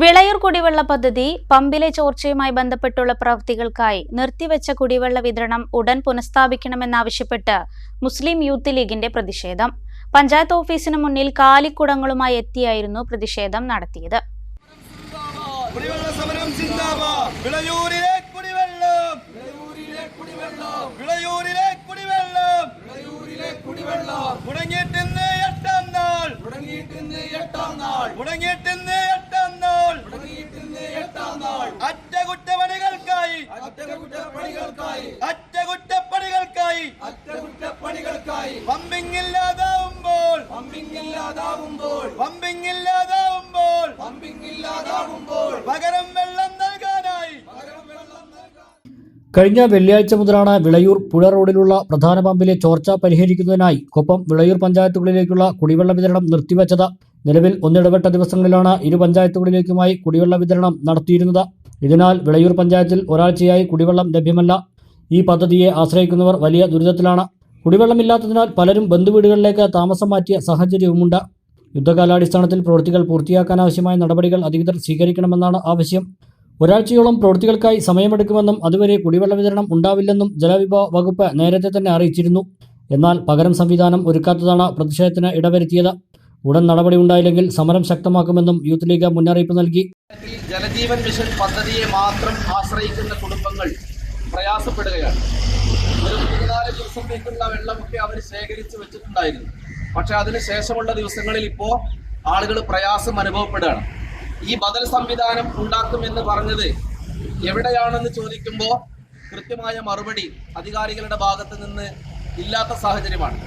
വിളയൂർ കുടിവെള്ള പദ്ധതി പമ്പിലെ ചോർച്ചയുമായി ബന്ധപ്പെട്ടുള്ള പ്രവൃത്തികൾക്കായി നിർത്തിവെച്ച കുടിവെള്ള വിതരണം ഉടൻ പുനഃസ്ഥാപിക്കണമെന്നാവശ്യപ്പെട്ട് മുസ്ലിം യൂത്ത് ലീഗിന്റെ പ്രതിഷേധം. പഞ്ചായത്ത് ഓഫീസിന് മുന്നിൽ കാലിക്കുടങ്ങളുമായി എത്തിയായിരുന്നു പ്രതിഷേധം നടത്തിയത്. മുടങ്ങിയിട്ടിന്ന് എട്ടാം നാൾ. മുടങ്ങിയിട്ടിന്ന് പമ്പിംഗ് ഇല്ലാതാവുമ്പോൾ പമ്പിംഗ് ഇല്ലാതാവുമ്പോൾ പമ്പിംഗ് ഇല്ലാതാവുമ്പോൾ പമ്പിംഗ് ഇല്ലാതാവുമ്പോൾ പകരം വെള്ളം നൽകാനായി. കഴിഞ്ഞ വെള്ളിയാഴ്ച മുതലാണ് വിളയൂർ പുഴ റോഡിലുള്ള പ്രധാന പമ്പിലെ ചോർച്ച പരിഹരിക്കുന്നതിനായി കൊപ്പം വിളയൂർ പഞ്ചായത്തുകളിലേക്കുള്ള കുടിവെള്ള വിതരണം നിർത്തിവച്ചത്. നിലവിൽ ഒന്നിടവിട്ട ദിവസങ്ങളിലാണ് ഇരു പഞ്ചായത്തുകളിലേക്കുമായി കുടിവെള്ള വിതരണം നടത്തിയിരുന്നത്. ഇതിനാൽ വിളയൂർ പഞ്ചായത്തിൽ ഒരാഴ്ചയായി കുടിവെള്ളം ലഭ്യമല്ല. ഈ പദ്ധതിയെ ആശ്രയിക്കുന്നവർ വലിയ ദുരിതത്തിലാണ്. കുടിവെള്ളമില്ലാത്തതിനാൽ പലരും ബന്ധുവീടുകളിലേക്ക് താമസം മാറ്റിയ സാഹചര്യവുമുണ്ട്. യുദ്ധകാലാടിസ്ഥാനത്തിൽ പ്രവൃത്തികൾ പൂർത്തിയാക്കാനാവശ്യമായ നടപടികൾ അധികൃതർ സ്വീകരിക്കണമെന്നാണ് ആവശ്യം ഒരാഴ്ചയോളം പ്രവൃത്തികൾക്കായി സമയമെടുക്കുമെന്നും അതുവരെ കുടിവെള്ള വിതരണം ഉണ്ടാവില്ലെന്നും ജലവിഭവ വകുപ്പ് നേരത്തെ തന്നെ അറിയിച്ചിരുന്നു. എന്നാൽ പകരം സംവിധാനം ഒരുക്കാത്തതാണ് പ്രതിഷേധത്തിന് ഇടവരുത്തിയത്. ഉടൻ നടപടി ഉണ്ടായില്ലെങ്കിൽ സമരം ശക്തമാക്കുമെന്നും യൂത്ത് ലീഗ് മുന്നറിയിപ്പ് നൽകി. ജലജീവൻ മിഷൻ പദ്ധതിയെ മാത്രം ആശ്രയിക്കുന്ന കുടുംബങ്ങൾ പ്രയാസപ്പെടുകയാണ്. ദിവസത്തേക്കുള്ള വെള്ളമൊക്കെ അവർ ശേഖരിച്ച് വെച്ചിട്ടുണ്ടായിരുന്നു. പക്ഷെ അതിന് ശേഷമുള്ള ദിവസങ്ങളിൽ ഇപ്പോ ആളുകൾ പ്രയാസം അനുഭവപ്പെടുകയാണ്. ഈ ബദൽ സംവിധാനം ഉണ്ടാക്കുമെന്ന് പറഞ്ഞത് എവിടെയാണെന്ന് ചോദിക്കുമ്പോൾ കൃത്യമായ മറുപടി അധികാരികളുടെ ഭാഗത്ത് നിന്ന് ഇല്ലാത്ത സാഹചര്യമാണ്.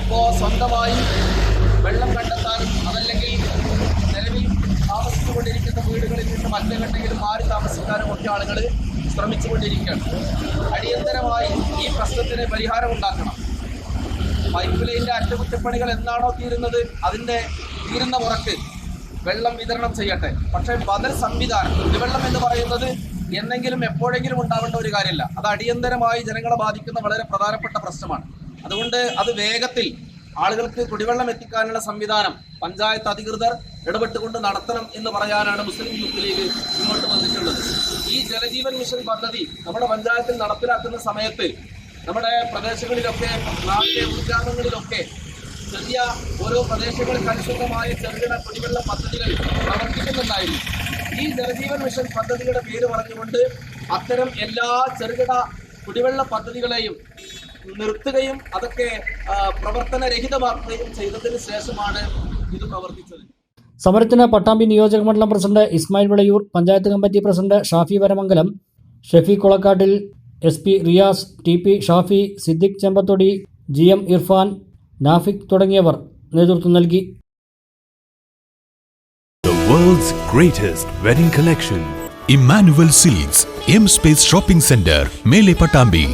ഇപ്പോൾ സ്വന്തമായി വെള്ളം കണ്ടെത്താനും അതല്ലെങ്കിൽ നിലവിൽ താമസിച്ചുകൊണ്ടിരിക്കുന്ന വീടുകളിൽ നിന്ന് മറ്റെങ്ങോട്ടെങ്കിലും മാറി താമസിക്കാനും ഒക്കെ ആളുകൾ ശ്രമിച്ചുകൊണ്ടിരിക്കുകയാണ്. അടിയന്തരമായി ഈ പ്രശ്നത്തിന് പരിഹാരം ഉണ്ടാക്കണം. പൈപ്പ് ലൈനിന്റെ അറ്റകുറ്റപ്പണികൾ എന്നാണോ തീരുന്നത് അതിന്റെ തീരുന്ന പുറത്ത് വെള്ളം വിതരണം ചെയ്യട്ടെ. പക്ഷേ ബദൽ സംവിധാനം കുടിവെള്ളം എന്ന് പറയുന്നത് എന്നെങ്കിലും എപ്പോഴെങ്കിലും ഉണ്ടാവേണ്ട ഒരു കാര്യമല്ല. അത് അടിയന്തരമായി ജനങ്ങളെ ബാധിക്കുന്ന വളരെ പ്രധാനപ്പെട്ട പ്രശ്നമാണ്. അതുകൊണ്ട് അത് വേഗത്തിൽ ആളുകൾക്ക് കുടിവെള്ളം എത്തിക്കാനുള്ള സംവിധാനം പഞ്ചായത്ത് അധികൃതർ ഇടപെട്ടുകൊണ്ട് നടത്തണം എന്ന് പറയാനാണ് മുസ്ലിം യൂത്ത് ലീഗ് മുന്നോട്ട് വന്നിട്ടുള്ളത്. ജലജീവൻ മിഷൻ പദ്ധതി നമ്മുടെ പഞ്ചായത്തിൽ നടപ്പിലാക്കുന്ന സമയത്ത് നമ്മുടെ പ്രദേശങ്ങളിലൊക്കെ നാട്ടിലെ ഉദ്ഘാടനങ്ങളിലൊക്കെ ചെറിയ ഓരോ പ്രദേശങ്ങൾക്ക് അനുസൃതമായ ചെറുകിട കുടിവെള്ള പദ്ധതികൾ പ്രവർത്തിക്കുന്നുണ്ടായിരുന്നു. ഈ ജലജീവൻ മിഷൻ പദ്ധതിയുടെ പേര് പറഞ്ഞുകൊണ്ട് അത്തരം എല്ലാ ചെറുകിട കുടിവെള്ള പദ്ധതികളെയും നിർത്തുകയും അതൊക്കെ പ്രവർത്തനരഹിതമാക്കുകയും ചെയ്തതിന് ശേഷമാണ് ഇത് പ്രവർത്തിച്ചത്. സമരത്തിന് പട്ടാമ്പി നിയോജക മണ്ഡലം president Ismail Vilayur panchayat committee president Shafi Varamangalam Shefi Kolakkattil S P Riyas T P Shafi Siddique Chempathodi G M Irfan Nafiq തുടങ്ങിയവർ നേതൃത്വം നൽകി. Emmanuel Silks, M Space Shopping Center, Mele Patambi.